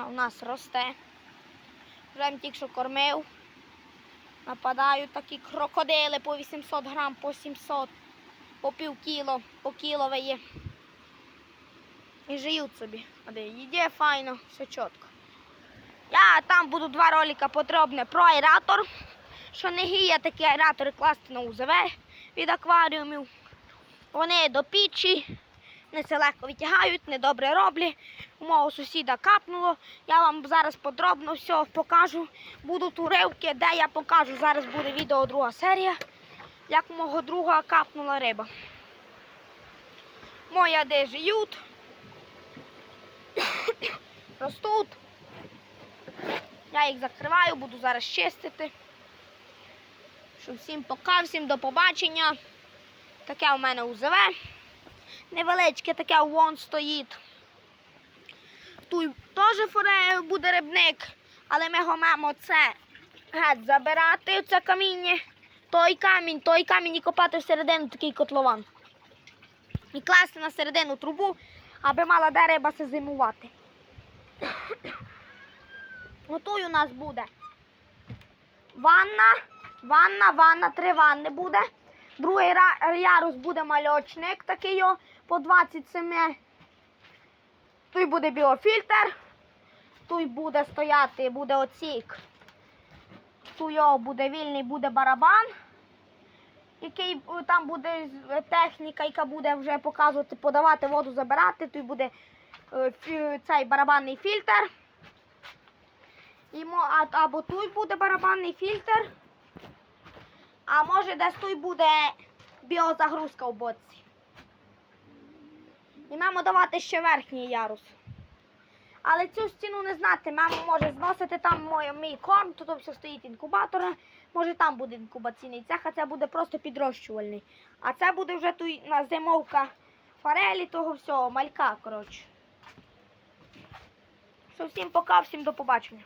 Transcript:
Вона у нас росте. Вже тільки що кормив. Нападають такі крокодили по 800 грам, по 700, по пів кіло, по кіло виє. І живуть собі. А де їде файно, все чітко. Я там буду два ролика потрібне про аератор. Що не гіє такі аератори класти на УЗВ від акваріумів. Вони до пічі, не це легко витягають, недобре роблять. У мого сусіда капнуло. Я вам зараз подробно все покажу. Будуть уривки, де я покажу. Зараз буде відео друга серія, як у мого друга капнула риба. Моя де живуть. Ростуть. Я їх закриваю, буду зараз чистити. Що всім пока, всім до побачення. Таке у мене УЗВ. Невеличке таке вон стоїть. Тут теж форе буде рибник, але ми гомемо це геть забирати, це каміння. Той камінь, той камінь і копати всередину такий котлован. І класти на середину трубу, аби мала де риба се зимувати. Готуй у нас буде ванна, ванна, ванна, три ванни буде. Другий ярус буде мальочник такий по 27. Тут буде біофільтр. Тут буде стояти, буде оцік. Тут його буде вільний, буде барабан. Який е, там буде техніка, яка буде вже показувати, подавати воду, забирати. Тут буде е, цей барабанний фільтр. Або тут буде барабанний фільтр. А може десь тут буде біозагрузка в боці. І маємо давати ще верхній ярус. Але цю стіну не знати, мама може зносити там мій, мій корм, тут все стоїть інкубатор. Може там буде інкубаційний цех, а це буде просто підрощувальний. А це буде вже тут на зимовка форелі, того всього, малька, коротше. Всім пока, всім до побачення.